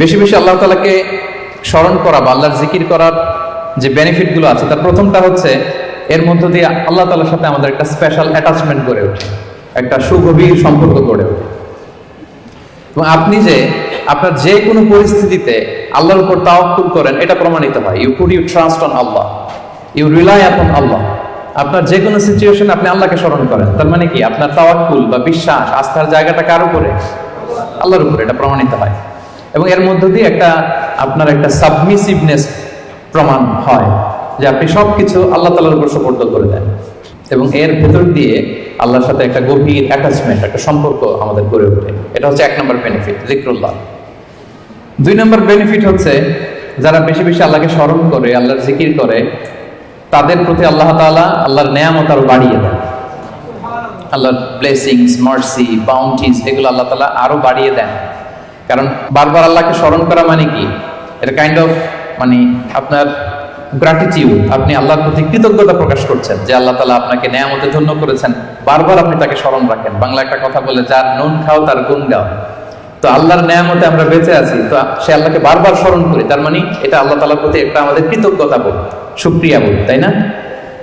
বেশি বেশি আল্লাহ তালাকে স্মরণ করা বা আল্লাহর জিকির করার যে বেনিফিটগুলো আছে, তার প্রথমটা হচ্ছে এর মধ্য দিয়ে আল্লাহ তালার সাথে আমাদের একটা স্পেশাল অ্যাটাচমেন্ট গড়ে ওঠে, একটা সুগভীর সম্পর্ক গড়ে ওঠে। এবং আপনি যে আপনার যে কোনো পরিস্থিতিতে আল্লাহর উপর তাওয়াক্কুল করেন, এটা প্রমাণিত হয়। You put you trust on Allah you rely upon Allah আপনার যে কোনো সিচুয়েশন আপনি আল্লাহকে স্মরণ করেন। তার মানে কি? আপনার তাওয়াক্কুল বা বিশ্বাস, আস্থার জায়গাটা কার উপরে? আল্লাহর উপরে, এটা প্রমাণিত হয়। এবং এর মধ্য দিয়ে একটা আপনার একটা সাবমিসিভনেস প্রমাণ হয় যে আপনি সবকিছু আল্লাহ তালার উপর সুপর্দ করে দেন। এবং এর ভেতর দিয়ে আল্লাহর সাথে একটা গভীর অ্যাটাচমেন্ট একটা সম্পর্ক আমাদের গড়ে ওঠে। এটা হচ্ছে এক নম্বর বেনিফিট জিক্রুল্লাহ। দুই নম্বর বেনিফিট হচ্ছে যারা বেশি বেশি আল্লাহকে স্মরণ করে, আল্লাহর জিকির করে, তাদের প্রতি আল্লাহ তাআলা আল্লাহর নেয়ামত আরও বাড়িয়ে দেন। আল্লাহর ব্লেসিংস মার্সি বাউন্টিস এগুলো আল্লাহ তালা আরও বাড়িয়ে দেন। কারণ বারবার আল্লাহকে স্মরণ করা মানে কি? এটা কাইন্ড অফ মানে আপনার গ্র্যাটিটিউড আপনি আল্লাহর প্রতি কৃতজ্ঞতা প্রকাশ করছেন যে আল্লাহ তালা আপনাকে নেয়ামতে ধন্য করেছেন। বারবার আপনি তাকে স্মরণ রাখেন। বাংলা একটা কথা বলে, যার নুন খাও, তার গুণ গাও। তো আল্লাহর নেয়ামতে আমরা বেঁচে আছি, তো সে আল্লাহকে বারবার স্মরণ করি। তার মানে এটা আল্লাহ তালার প্রতি একটা আমাদের কৃতজ্ঞতা বোধ, সুক্রিয়া বোধ, তাই না?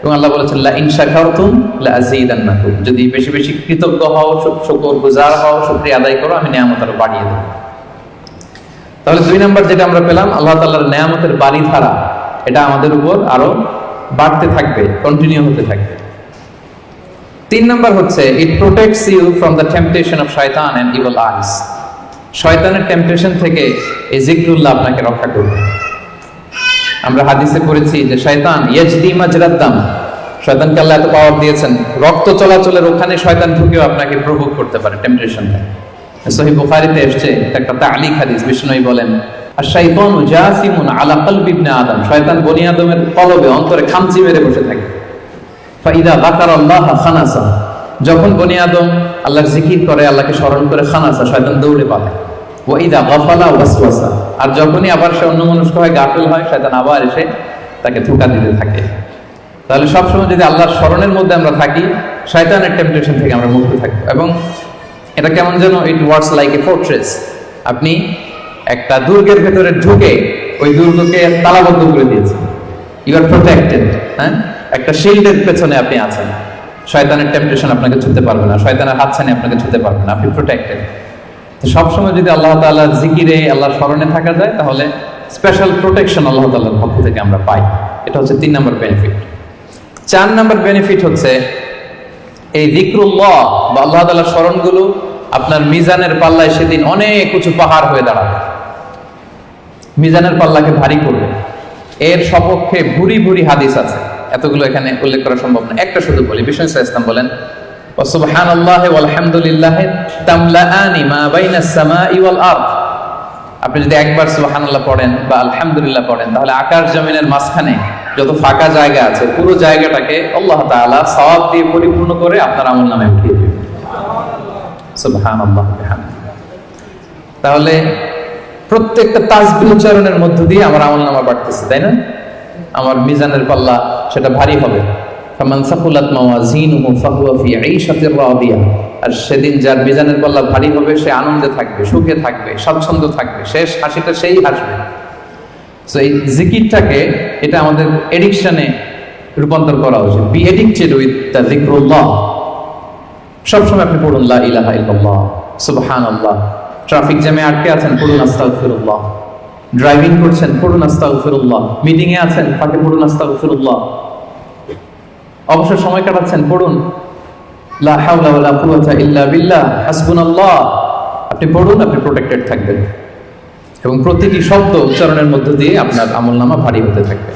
এবং আল্লাহ বলেছেন, লা খাওতুম লা আযীদান্নাকুম যদি বেশি বেশি কৃতজ্ঞ হও শুকর গুজার হও, শুকরিয়া আদায় করো, আমি নেয়ামত আরও বাড়িয়ে দেবো। তাহলে দুই নাম্বার যেটা আমরা পেলাম, আল্লাহ তাআলার নেয়ামতের বাড়ি ধারা এটা আমাদের উপর আরও বাড়তে থাকবে কন্টিনিউ হতে থাকবে। তিন নাম্বার হচ্ছে it protects you from the temptation of শয়তান এন্ড ইভিল আইস শয়তানের টেম্পটেশন থেকে এই জিক্রুল্লাহ আপনাকে রক্ষা করবে। আমরা হাদিসে পড়েছি যে শয়তান, ইয়াজদি মাজরাদ্দাম শয়তানকে আল্লাহ এত পাওয়ার দিয়েছেন। রক্ত চলাচলের ওখানে শয়তান ঢুকেও আপনাকে প্রভোগ করতে পারে টেম্পটেশন সহি বুখারীতে এসেছে, একটা তালিক হাদিস, বিষ্ণুই বলেন আর শয়তান জাসিমুন আলা কলবি ইবনে আদম। শয়তান বনি আদমের কলবে, অন্তরে খামচি মেরে বসে থাকে। ফাইদা যাকার আল্লাহ খানাসা। যখন বনি আদম আল্লাহর জিকির করে, আল্লাহকে স্মরণ করে খানাসা, শয়তান দৌড়ে পালায়। ওয়াইদা গফালা ওয়াসওয়াসা। আর যখনই আবার সে অন্য মনস্ক হয় গাফিল হয়, শয়তান আবার এসে তাকে ধোকা দিতে থাকে। তাহলে সবসময় যদি আল্লাহর স্মরণের মধ্যে আমরা থাকি, শয়তানের টেম্পটেশন থেকে আমরা মুক্ত থাকব এবং এটা কেমন যেন it works like a fortress আপনি একটা দুর্গের ভেতরে ঢুকে ওই দুর্গকে তালাবদ্ধ করে দিয়েছেন। ইউ আর প্রোটেক্টেড হ্যাঁ? একটা শিল্ডের পেছনে আপনি আছেন। শয়তানের টেম্পটেশন আপনাকে ছুতে পারবে না, শয়তানের হাতছানি আপনাকে ছুতে পারবে না। আপনি প্রোটেক্টেড তো সবসময় যদি আল্লাহ তাআলার জিকিরে আল্লাহর স্মরণে থাকা যায়, তাহলে স্পেশাল প্রোটেকশন আল্লাহ তাআলার পক্ষ থেকে আমরা পাই। এটা হচ্ছে তিন নম্বর বেনিফিট চার নম্বর বেনিফিট হচ্ছে এই জিক্রুল্লাহ বা আল্লাহ তাআলার স্মরণগুলো আপনার মিজানের পাল্লায় সেদিন অনেক উঁচু পাহাড় হয়ে দাঁড়াবে মিজানের পাল্লাকে ভারী করবে এর সপক্ষে ভুরি ভুরি হাদিস আছে এতগুলো এখানে উল্লেখ করা সম্ভব না একটা শুধু বলি বিষ্ণু ইসলাম বলেন وسبحان الله والحمد لله تملأان ما بين السماء والأرض আপনি যদি একবার সুবহানাল্লাহ পড়েন বা আলহামদুলিল্লাহ পড়েন তাহলে আকাশ জমিনের মাঝখানে যত ফাঁকা জায়গা আছে, পুরো জায়গাটাকে আল্লাহ তাআলা সওয়াব দিয়ে পরিপূর্ণ করে আপনার আমল নামে উঠিয়ে সুবহানাল্লাহ তাহলে প্রত্যেকটা তাসবিহ উচ্চারণের মধ্য দিয়ে আমার আমল নামা বাড়তেছে, তাই না? আমার মিজানের পাল্লা সেটা ভারী হবে। আর সেদিন যার মিজানের পাল্লা ভারী হবে, সে আনন্দে থাকবে, সুখে থাকবে স্বচ্ছন্দ থাকবে, শেষ হাসিটা সেই হাসবে। সো এই জিকিরটাকে এটা আমাদের এডিকশনে রূপান্তর করা উচিত। বি এডিক্টেড উইথ দ্য জিক্রুল্লাহ সবসময় আপনি পড়ুন, লা ইলাহা ইল্লাল্লাহ সুবহানাল্লাহ। ট্রাফিক জ্যামে আটকে আছেন, পড়ুন, আস্তাগফিরুল্লাহ ড্রাইভিং করছেন, পড়ুন, আস্তাগফিরুল্লাহ মিটিং এ আছেন ফাঁকে পড়ুন, আস্তাগফিরুল্লাহ অবসর সময় কাটাচ্ছেন, পড়ুন, লা হাওলা ওয়ালা কুওয়াতা ইল্লা বিল্লাহ হাসবুনাল্লাহ আপনি পড়ুন, আপনি প্রোটেক্টেড থাকবেন। এবং প্রতিটি শব্দ উচ্চারণের মধ্য দিয়ে আপনার আমলনামা ভারী হতে থাকবে।